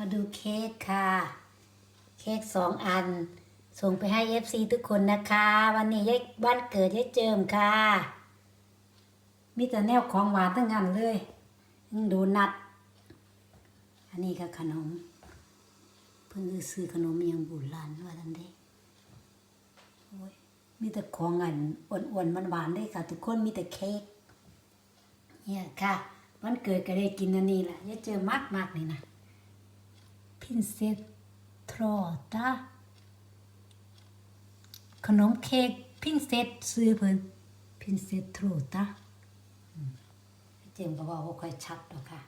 มาดูเค้กค่ะ เค้กสองอัน ส่งไปให้เอฟซีทุกคนนะคะ วันนี้ยายวันเกิดยายเจิมค่ะ มีแต่แนวของหวานทั้งนั้นเลยดูนัด อันนี้ก็ขนม เพิ่งซื้อขนมยังบุญหลานว่าทันเด้โอ้ยมีแต่ของอันอ้วนๆมันหวานได้ค่ะ ทุกคนมีแต่เค้กเนี่ยค่ะ วันเกิดก็ได้กินอันนี้แหละยายเจอมากมากๆเลยนะ พินเซตทรอตาขนมเค้กพินเซตซื้อเพิ่นพินเซตทรอตาเจมส์ก็บอกว่าค่อยชัดหรอกค่ะ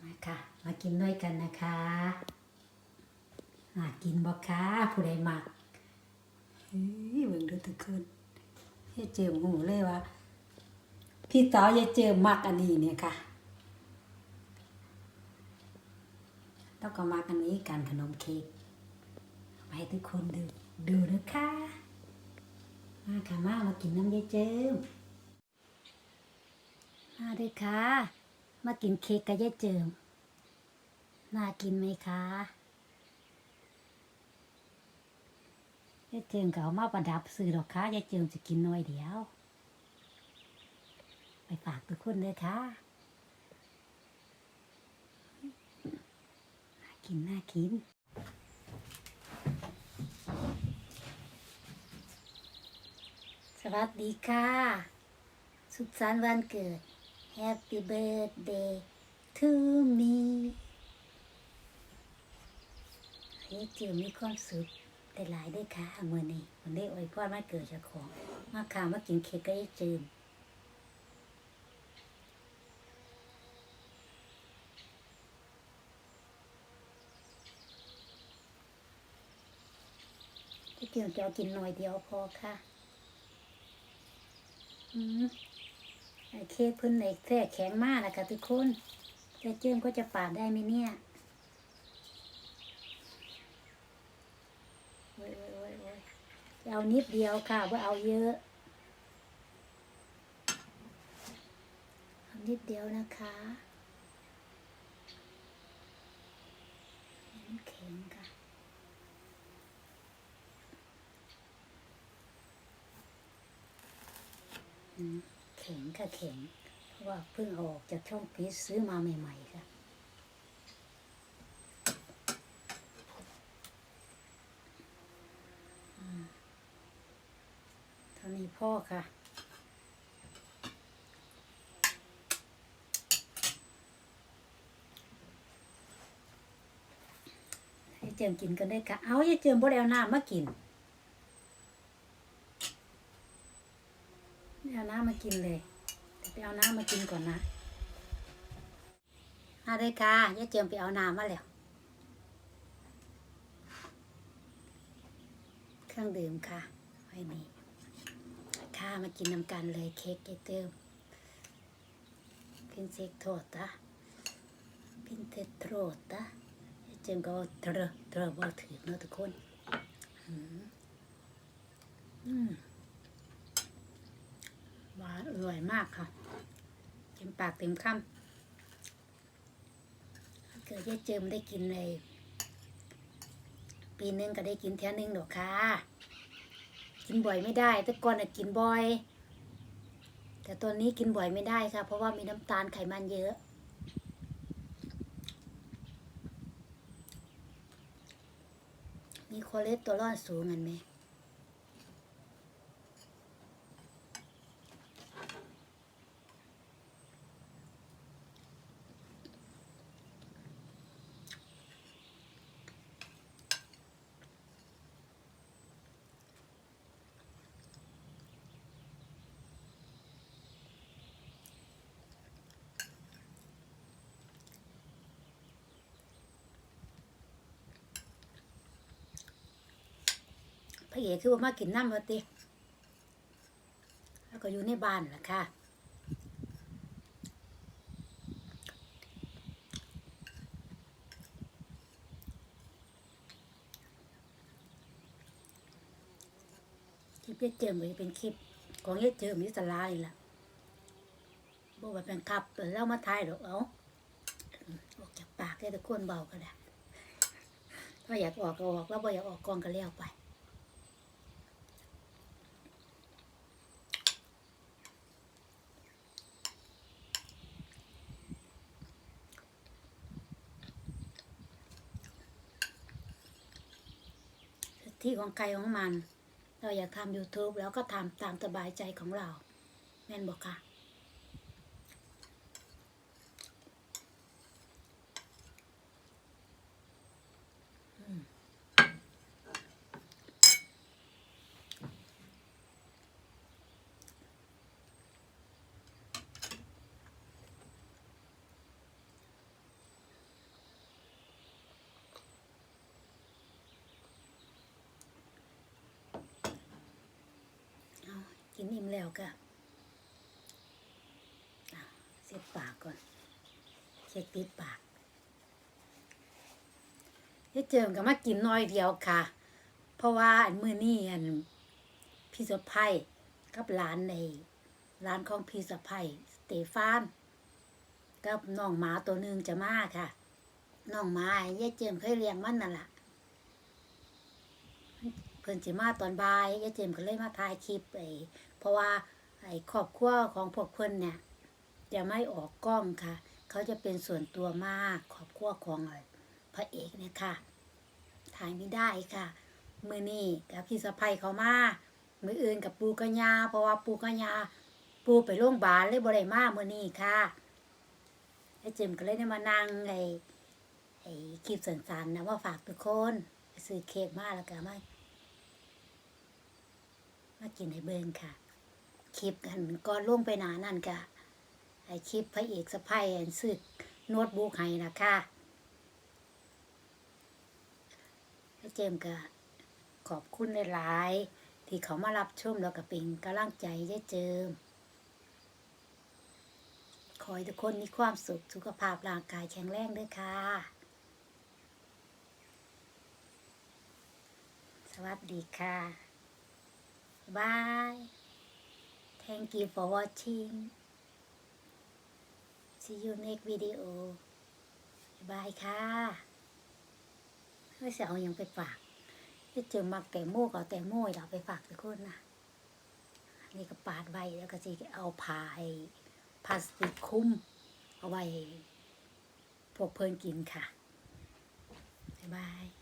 มาค่ะมากินด้วยกันนะคะน่ากินบ่คะผู้ใดมักเฮ้ยเบิ่งดูทุกคนยายเจิมหูเลยว่า พี่สาวยายเจิมมักอันนี้เนี่ยค่ะ แล้วก็มากันนี้การขนมเค้กมาให้ทุกคนดูดูนะคะมาค่ะมามากินน้ำยายเจิมมาเลยค่ะ มากินเค้กกับยายเจิมน่ากินไหมคะยายเจิมเอามาประดับซื้อดอกค่ะยายเจิมจะกินน้อยเดียว ไปฝากทุกคนเลยค่ะ น่า กิน น่ากิน สวัสดีค่ะ สุขสันต์วันเกิด Happy birthday to me ให้เจอมีความสุขได้หลายด้วยค่ะเมื่อนี้วันนี้อวยพรวันเกิดจ้าของ มาข่าวมากินเค้กก็ได้เจอ เกี่ยวจะเอากินหน่อยเดียวพอค่ะอืมไอเค้กเพิ่นไอ้แท้แข็งมากนะคะทุกคนแต่เจิมก็จะปาดได้ไหมเนี่ยโอ้ยโอ้ยโอ้ยโอ้ยเอานิดเดียวค่ะว่าเอาเยอะเอานิดเดียวนะคะน้ำแข็งค่ะ อืม แข็งค่ะแข็ง เพราะว่าเพิ่งออกจากช่องพีชซื้อมาใหม่ ๆ ค่ะอืมเท่านี้พ่อค่ะให้เจิมกินกันได้ค่ะ เอาอย่าเจิมบ่ได้เอาน้ำมากิน ไมาน้ำมากินเลยเดี๋ยวไปเอาน้ำมากินก่อนนะมาเลยค่ะย่าเจียมไปเอาน้ำมาแล้ว เครื่องดื่มค่ะไว้นี่ค่ะมากินน้ำกันเลยเค้กเกเติมพินเซกโทษตะพินเทโทษตะย่าเจียมก็เตรเตรบ่ถือเนาะทุกคนอืมอืม ร่อยมากค่ะ เต็มปากเต็มคำเกิดยายเจิมได้กินเลย ปีหนึงก็ได้กินเท่านึงดอกค่ะ กินบ่อยไม่ได้ แต่ก่อนน่ะกินบ่อย แต่ตอนนี้กินบ่อยไม่ได้ค่ะ เพราะว่ามีน้ำตาลไขมันเยอะมีคอเลสเตอรอลสูงเงินไหม พระเอกคือว่ามากินน้ำมาติแล้วก็อยู่ในบ้านแหละค่ะคลิปเยอะเจิมเลยเป็นคลิป ของเยอะเจิมนิสลาเลยล่ะบอกว่าเป็นขับเล่ามาทายหรอกเอาออกจากปากแต่ทุกคนเบาก็ได้ถ้าอยากออกก็ออกแล้วบ่อยากออกกองก็เลี้ยวไป ที่ของใครของมัน เราอยากทำ YouTube แล้วก็ทำตามสบายใจของเรา แม่นบอกค่ะ กินอิ่มแล้วก็เสียบปากก่อน เช็ดปิดปากเฮ็ดเจิมก็มากินน้อยเดียวค่ะ เพราะว่าอันมื้อนี้อันพี่สะพ้ายกับร้านในร้านของพี่สะพ้ายสเตฟานกับน้องหมาตัวหนึ่งจะมาค่ะ น้องหมาไอ้ยายเจิมเคยเลี้ยงมันนั่นล่ะ พิ่นสิมาตอนบ่ายยายเจมก็เลยมาถ่ายคลิปไอ้เพราะว่าไอ้ครอบครัวของพวกเพิ่นเนี่ยจะไม่ออกกล้องค่ะ เขาจะเป็นส่วนตัวมากครอบครัวของไอ้พระเอกเนี่ยค่ะ ถ่ายไม่ได้ค่ะ มือนี้กับพี่สะใภ้เขามา มืออื่นกับปูกัญญาเพราะว่าปูกัญญาปูไปโรงพยาบาลเลยบ่ได้มามือนี้ค่ะยายเจมก็เลยได้มานั่งไอ้ไอ้คลิปสั้นๆนะว่าฝากทุกคนไปซื้อเค้กมาแล้วก็มา มากินให้เบิ่งค่ะ คลิปกันก่อนลงไปหนานั่นกะไอคลิปพระเอกสะพ้ายอันซึกโน้ตบุ๊กให้นะค่ะเจมส์ก็ขอบคุณหลายๆที่เขามารับชมแล้วก็เป็นกำลังใจได้เจิมขอให้ทุกคนมีความสุขสุขภาพร่างกายแข็งแรงด้วยค่ะ สวัสดีค่ะ Bye. Thank you for watching. See you next video. Bye ค่ะไม่เสียเอายังไปฝากจะเจอมักแตงโมก็เอาแตงโมให้เราไปฝากทุกคนนะนี่ก็ปาดไว้แล้วก็จะเอาผ้าไอ้พลาสติกคุ้ม เอาไว้พวกเพิ่นกินค่ะ บ๊ายบาย